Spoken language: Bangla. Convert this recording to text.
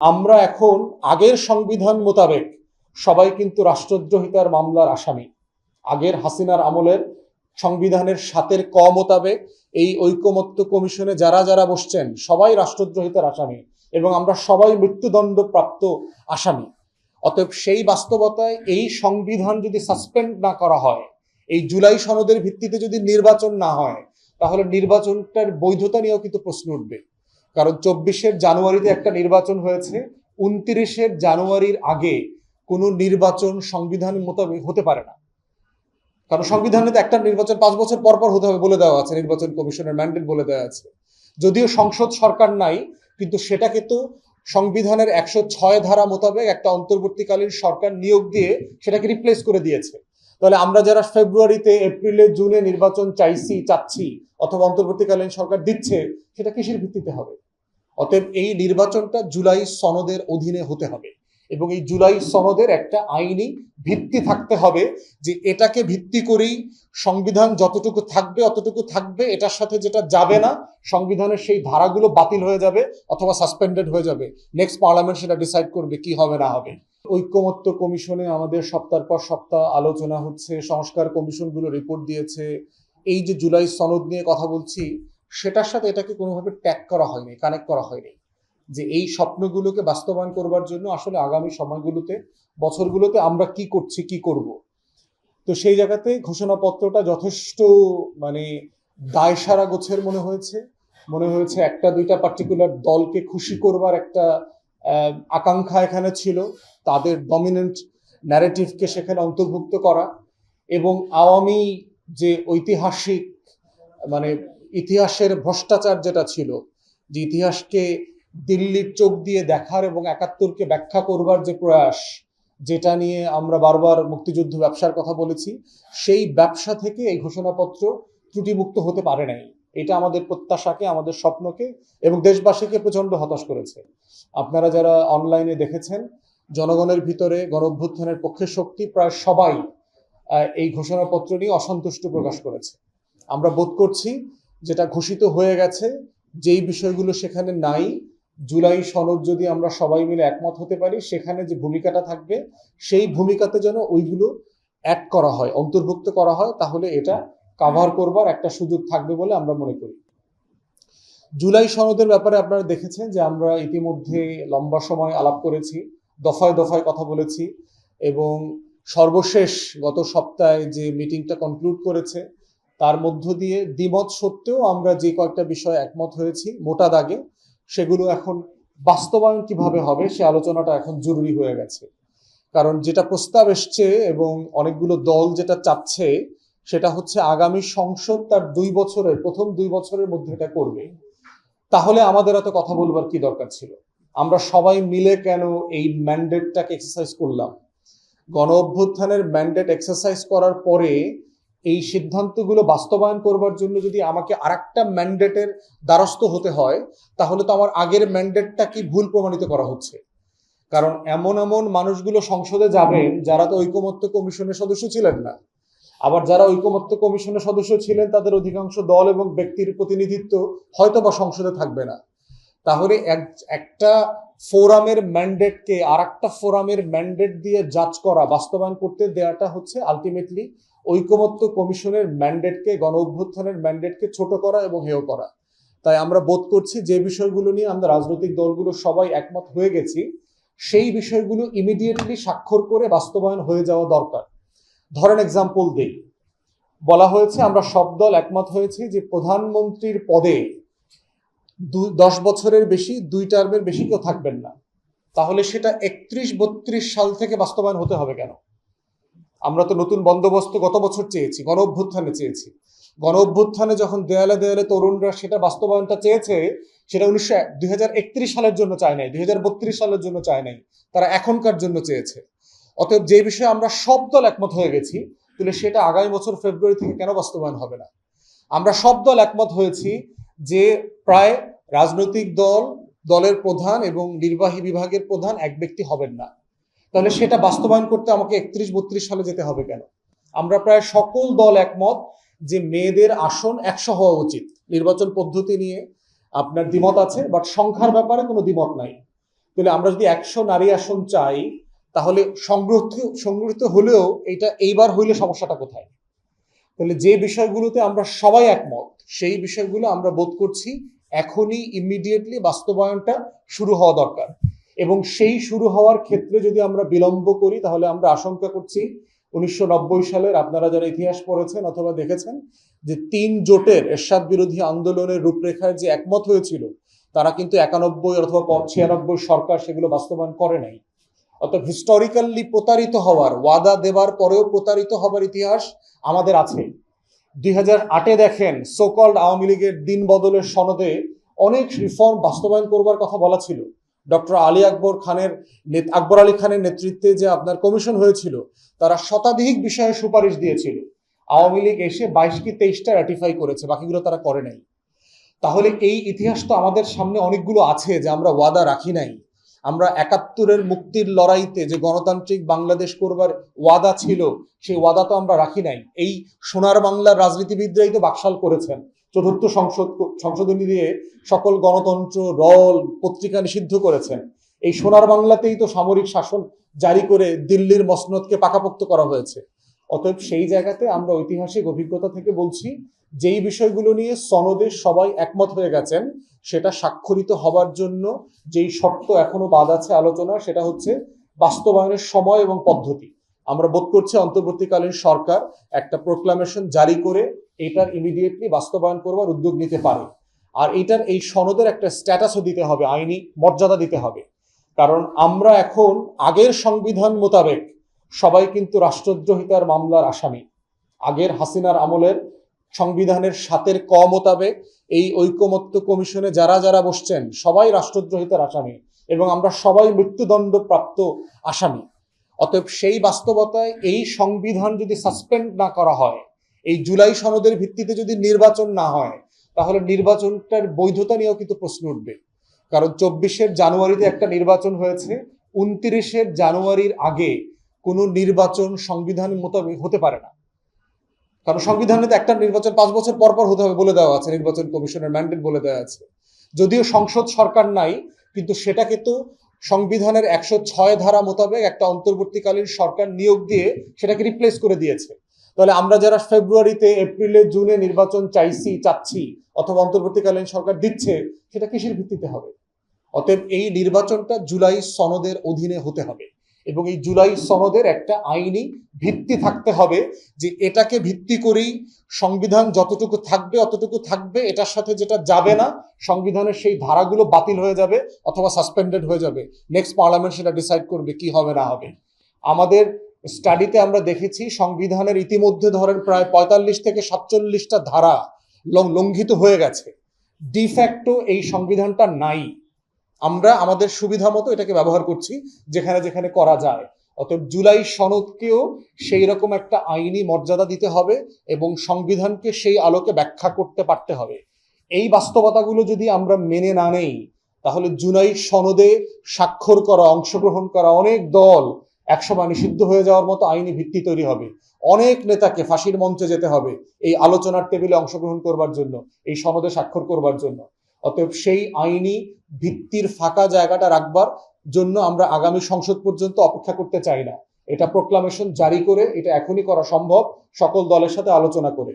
আমরা এখন আগের সংবিধান মোতাবেক সবাই কিন্তু রাষ্ট্রদ্রোহিতার মামলার আসামি। আগের হাসিনার আমলের সংবিধানের সাতের ক মোতাবেক এই ঐকমত্য কমিশনে যারা যারা বসছেন, সবাই রাষ্ট্রদ্রোহিতার আসামি এবং আমরা সবাই মৃত্যুদণ্ড প্রাপ্ত আসামি। অতএব সেই বাস্তবতায় এই সংবিধান যদি সাসপেন্ড না করা হয়, এই জুলাই সনদের ভিত্তিতে যদি নির্বাচন না হয়, তাহলে নির্বাচনটার বৈধতা নিয়েও কিন্তু প্রশ্ন উঠবে। কারণ চব্বিশের জানুয়ারিতে একটা নির্বাচন হয়েছে, উনত্রিশের জানুয়ারির আগে কোনো নির্বাচন সংবিধান মোতাবেক হতে পারে না। কারণ সংবিধানে তো একটা নির্বাচন পাঁচ বছর পর পর হতে হবে বলে দেওয়া আছে, নির্বাচন কমিশনের ম্যান্ডেট বলে দেওয়া আছে। যদিও সংসদ সরকার নাই, কিন্তু সেটাকে তো সংবিধানের একশো ছয় ধারা মোতাবেক একটা অন্তর্বর্তীকালীন সরকার নিয়োগ দিয়ে সেটাকে রিপ্লেস করে দিয়েছে। তাহলে আমরা যারা ফেব্রুয়ারিতে, এপ্রিলে, জুনে নির্বাচন চাইছি, চাচ্ছি, অথবা অন্তর্বর্তীকালীন সরকার দিচ্ছে, সেটা কিসের ভিত্তিতে হবে? অতএব এই নির্বাচনটা জুলাই সনদের অধীনে হতে হবে। এবং এই জুলাই সনদের একটা আইনি ভিত্তি থাকতে হবে যে এটাকে ভিত্তি করেই সংবিধান যতটুকু থাকবে, অতটুকু থাকবে, এটার সাথে যেটা যাবে না, সংবিধানের সেই ধারাগুলো বাতিল হয়ে যাবে অথবা সাসপেন্ডেড হয়ে যাবে। নেক্সট পার্লামেন্ট সেটা ডিসাইড করবে কি হবে, না হবে। ঐক্যমত্য কমিশনে আমাদের সপ্তাহ পর সপ্তাহ আলোচনা হচ্ছে, সংস্কার কমিশনগুলো রিপোর্ট দিয়েছে। এই যে জুলাই সনদ নিয়ে কথা বলছি, সেটার সাথে এটাকে কোনোভাবে ট্যাগ করা হয়নি কানেক্ট করা হয়নি। যে এই স্বপ্নগুলোকে বাস্তবায়ন করবার জন্য আসলে আগামী সময়গুলোতে, বছরগুলোতে আমরা কি করছি, কি করব। তো সেই জায়গাতে ঘোষণাপত্রটা যথেষ্ট মানে দায়সারা গোছের মনে হয়েছে। মনে হয়েছে একটা, দুইটা পার্টিকুলার দলকে খুশি করবার একটা আকাঙ্ক্ষা এখানে ছিল। তাদের ডমিনেন্ট ন্যারেটিভকে সেখানে অন্তর্ভুক্ত করা এবং আওয়ামী যে ঐতিহাসিক মানে ইতিহাসের ভ্রষ্টাচার যেটা ছিল, যে ইতিহাসকে দিল্লির চোখ দিয়ে দেখার এবং একাত্তরকে ব্যাখ্যা করবার যে প্রয়াস, যেটা নিয়ে আমরা বারবার মুক্তিযুদ্ধ ব্যবসার কথা বলেছি, সেই ব্যবসা থেকে এই ঘোষণাপত্র ত্রুটিমুক্ত হতে পারে নাই। এটা আমাদের প্রত্যাশাকে, আমাদের স্বপ্নকে এবং দেশবাসীকে প্রচণ্ড হতাশ করেছে। আপনারা যারা অনলাইনে দেখেছেন, জনগণের ভিতরে গণ অভ্যুত্থানের পক্ষে শক্তি প্রায় সবাই এই ঘোষণাপত্র নিয়ে অসন্তুষ্ট প্রকাশ করেছে। আমরা বোধ করছি যেটা ঘোষিত হয়ে গেছে, যেই বিষয়গুলো সেখানে নাই জুলাই সনদ যদি আমরা সবাই মিলে একমত হতে পারি, সেখানে যে ভূমিকাটা থাকবে, সেই ভূমিকাতে যেন ওইগুলো অ্যাড করা হয়, অন্তর্ভুক্ত করা হয়, তাহলে এটা কাভার করবার একটা সুযোগ থাকবে বলে আমরা মনে করি। জুলাই সনদের ব্যাপারে আপনারা দেখেছেন যে আমরা ইতিমধ্যে লম্বা সময় আলাপ করেছি, দফায় দফায় কথা বলেছি এবং সর্বশেষ গত সপ্তাহে যে মিটিংটা কনক্লুড করেছে, তার মধ্য দিয়ে দ্বিমত সত্ত্বেও আমরা যে কয়েকটা বিষয়ে একমত হয়েছি, মোটা দাগে সেগুলো এখন বাস্তবায়ন কীভাবে হবে সে আলোচনাটা এখন জরুরি হয়ে গেছে। কারণ যেটা প্রস্তাব এসছে এবং অনেকগুলো দল যেটা চাচ্ছে, সেটা হচ্ছে আগামী সংসদ তার দুই বছরের, প্রথম দুই বছরের মধ্যে এটা করবে। তাহলে আমাদের এত কথা বলবার কি দরকার ছিল? আমরা সবাই মিলে কেন এই ম্যান্ডেটটাকে এক্সারসাইজ করলাম? গণ অভ্যুত্থানের ম্যান্ডেট এক্সারসাইজ করার পরে এই সিদ্ধান্তগুলো বাস্তবায়ন করবার জন্য যদি আমাকে আরেকটা ম্যান্ডেটের দ্বারস্থ হতে হয়, তাহলে তো আমার আগের ম্যান্ডেটটা কি ভুল প্রমাণিত করা হচ্ছে? কারণ এমন এমন মানুষগুলো সংসদে যাবেন যারা তো ঐকমত্য কমিশনের সদস্য ছিলেন না। আবার যারা ঐকমত্য কমিশনের সদস্য ছিলেন, তাদের অধিকাংশ দল এবং ব্যক্তির প্রতিনিধিত্ব হয়তো বা সংসদে থাকবে না। তাহলে এক- একটা ফোরামের ম্যান্ডেটকে আর একটা ফোরামের ম্যান্ডেট দিয়ে জাজ করা, বাস্তবায়ন করতে দেওয়াটা হচ্ছে আলটিমেটলি ঐকমত্য কমিশনের ম্যান্ডেটকে গণ অভ্যুত্থানের ম্যান্ডেটকে ছোট করা এবং হেয় করা। তাই আমরা বোধ করছি যে বিষয়গুলো নিয়ে আমরা রাজনৈতিক দলগুলো সবাই একমত হয়ে গেছি, সেই বিষয়গুলো ইমিডিয়েটলি স্বাক্ষর করে বাস্তবায়ন হয়ে যাওয়া দরকার। ধরেন এক্সাম্পল দেই। বলা হয়েছে, আমরা সব দল একমত হয়েছি যে প্রধানমন্ত্রীর পদে দশ বছরের বেশি, দুই টার্মের বেশি কেউ থাকবেন না। তাহলে সেটা একত্রিশ বত্রিশ সাল থেকে বাস্তবায়ন হতে হবে কেন? আমরা তো নতুন বন্দোবস্ত গত বছর চেয়েছি, গণ অভ্যুত্থানে চেয়েছি। গণ অভ্যুত্থানে যখন দেয়ালে দেয়ালে তরুণরা সেটা বাস্তবায়নটা চেয়েছে, সেটা উনিশশো দুই সালের জন্য চায় নাই দুই হাজার বত্রিশ সালের জন্য চায় নাই, তারা এখনকার জন্য চেয়েছে। অতএব যে বিষয়ে আমরা সব দল একমত হয়ে গেছি, তাহলে সেটা আগামী বছর ফেব্রুয়ারি থেকে কেন বাস্তবায়ন হবে না? আমরা সব দল একমত হয়েছি যে প্রায় রাজনৈতিক দল, দলের প্রধান এবং নির্বাহী বিভাগের প্রধান এক ব্যক্তি হবেন না। তাহলে সেটা বাস্তবায়ন করতে আমাকে একত্রিশ বত্রিশ সালে যেতে হবে কেন? আমরা প্রায় সকল দল একমত যে মেয়েদের আসন একশো হওয়া উচিত। নির্বাচন পদ্ধতি নিয়ে আপনার দ্বিমত আছে বাট সংখ্যার ব্যাপারে কোনো দ্বিমত নাই। তাহলে আমরা যদি একশো নারী আসন চাই, তাহলে সংগ্রহ সংগঠিত হলেও এটা এইবার হইলে সমস্যাটা কোথায়? তাহলে যে বিষয়গুলোতে আমরা সবাই একমত, সেই বিষয়গুলো আমরা বোধ করছি এখনই ইমিডিয়েটলি বাস্তবায়নটা শুরু হওয়া দরকার। এবং সেই শুরু হওয়ার ক্ষেত্রে যদি আমরা বিলম্ব করি, তাহলে আমরা আশঙ্কা করছি উনিশশো নব্বই সালের আপনারা যারা ইতিহাস পড়েছেন অথবা দেখেছেন যে তিন জোটের এরশাদ বিরোধী আন্দোলনের রূপরেখায় যে একমত হয়েছিল, তারা কিন্তু একানব্বই অথবা ছিয়ানব্বই সরকার সেগুলো বাস্তবায়ন করে নাই। অর্থাৎ হিস্টোরিক্যালি প্রতারিত হওয়ার, ওয়াদা দেবার পরেও প্রতারিত হবার ইতিহাস আমাদের আছে। দুই হাজার আটে দেখেন সোকল্ড আওয়ামী লীগের দিন বদলের সনদে অনেক রিফর্ম বাস্তবায়ন করবার কথা বলা ছিল। ডক্টর আলী আকবর খানের আকবর আলী খানের নেতৃত্বে যে আপনার কমিশন হয়েছিল, তারা শতাধিক বিষয়ে সুপারিশ দিয়েছিল। আওয়ামী লীগ এসে বাইশ কি তেইশটা র্যাটিফাই করেছে, বাকিগুলো তারা করে নাই। তাহলে এই ইতিহাস তো আমাদের সামনে অনেকগুলো আছে যে আমরা ওয়াদা রাখি নাই। আমরা একাত্তরের মুক্তির লড়াইতে যে গণতান্ত্রিক বাংলাদেশ করবার ওয়াদা ছিল, সেই ওয়াদা তো আমরা রাখি নাই। এই সোনার বাংলার রাজনীতিবিদরাই তো বাকশাল করেছেন। চতুর্থ সংসদ সংশোধনী দিয়ে সকল গণতন্ত্র রল পত্রিকা নিষিদ্ধ করেছেন এই সোনার বাংলাতেই তো সামরিক শাসন জারি করে দিল্লির মসনদকে পাকাপোক্ত করা হয়েছে। অতএব সেই জায়গাতে আমরা ঐতিহাসিক অভিজ্ঞতা থেকে বলছি, যেই বিষয়গুলো নিয়ে সনদে সবাই একমত হয়ে গেছেন, সেটা স্বাক্ষরিত হবার জন্য যেই শর্ত এখনও বাদ আছে আলোচনা, সেটা হচ্ছে বাস্তবায়নের সময় এবং পদ্ধতি। আমরা বোধ করছি অন্তর্বর্তীকালীন সরকার একটা প্রোক্লামেশন জারি করে এটার ইমিডিয়েটলি বাস্তবায়ন করবার উদ্যোগ নিতে পারে। আর এটার এই সনদের একটা স্ট্যাটাসও দিতে হবে, আইনি মর্যাদা দিতে হবে। কারণ আমরা এখন আগের সংবিধান মোতাবেক সবাই কিন্তু রাষ্ট্রদ্রোহিতার মামলার আসামি। আগের হাসিনার আমলের সংবিধানের সাতের ক মোতাবেক এই ঐকমত্য কমিশনে যারা যারা বসছেন, সবাই রাষ্ট্রদ্রোহিতার আসামি এবং আমরা সবাই মৃত্যুদণ্ড প্রাপ্ত আসামি। অতএব সেই বাস্তবতায় এই সংবিধান যদি সাসপেন্ড না করা হয় এই জুলাই সনদের ভিত্তিতে যদি নির্বাচন না হয়, তাহলে নির্বাচনটার বৈধতা নিয়েও কিন্তু প্রশ্ন উঠবে। কারণ চব্বিশের জানুয়ারিতে একটা নির্বাচন হয়েছে, উনত্রিশের জানুয়ারির আগে কোনো নির্বাচন সংবিধান মোতাবেক হতে পারে না। কারণ সংবিধানে তো একটা নির্বাচন পাঁচ বছর পর পর হতে হবে বলে দেওয়া আছে, নির্বাচন কমিশনের ম্যান্ডেট বলে দেওয়া আছে। যদিও সংসদ সরকার নাই, কিন্তু সেটাকে তো সংবিধানের একশো ছয় ধারা মোতাবেক একটা অন্তর্বর্তীকালীন সরকার নিয়োগ দিয়ে সেটাকে রিপ্লেস করে দিয়েছে। তাহলে আমরা যারা ফেব্রুয়ারিতে, এপ্রিলে, জুনে নির্বাচন চাইছি, চাচ্ছি, অথবা অন্তর্বর্তীকালীন সরকার দিচ্ছে, সেটা কিসের ভিত্তিতে হবে? অতএব এই নির্বাচনটা জুলাই সনদের অধীনে হতে হবে। এবং এই জুলাই সনদের একটা আইনি ভিত্তি থাকতে হবে যে এটাকে ভিত্তি করেই সংবিধান যতটুকু থাকবে, অতটুকু থাকবে, এটার সাথে যেটা যাবে না, সংবিধানের সেই ধারাগুলো বাতিল হয়ে যাবে অথবা সাসপেন্ডেড হয়ে যাবে। নেক্সট পার্লামেন্ট সেটা ডিসাইড করবে কি হবে, না হবে। আমাদের স্টাডিতে আমরা দেখেছি সংবিধানের ইতিমধ্যে ধরেন প্রায় পঁয়তাল্লিশ থেকে সাতচল্লিশটা ধারা লঙ্ঘিত হয়ে গেছে। ডিফ্যাক্টো এই সংবিধানটা নাই। আমরা আমাদের সুবিধা মতো এটাকে ব্যবহার করছি, যেখানে যেখানে করা যায়। অতএব জুলাই সনদকেও সেই রকম একটা আইনি মর্যাদা দিতে হবে এবং সংবিধানকে সেই আলোকে ব্যাখ্যা করতে পারতে হবে। এই বাস্তবতাগুলো যদি আমরা মেনে না নেই, তাহলে জুলাই সনদে স্বাক্ষর করা, অংশগ্রহণ করা অনেক দল একসময় নিষিদ্ধ হয়ে যাওয়ার মতো আইনি ভিত্তি তৈরি হবে। অনেক নেতাকে ফাঁসির মঞ্চে যেতে হবে এই আলোচনার টেবিলে অংশগ্রহণ করবার জন্য, এই সনদে স্বাক্ষর করবার জন্য। অতএব সেই আইনি ভিত্তির ফাঁকা জায়গাটা রাখবার জন্য আমরা আগামী সংসদ পর্যন্ত অপেক্ষা করতে চাই না। এটা প্রোক্লামেশন জারি করে, এটা এখনই করা সম্ভব। সকল দলের সাথে আলোচনা করে।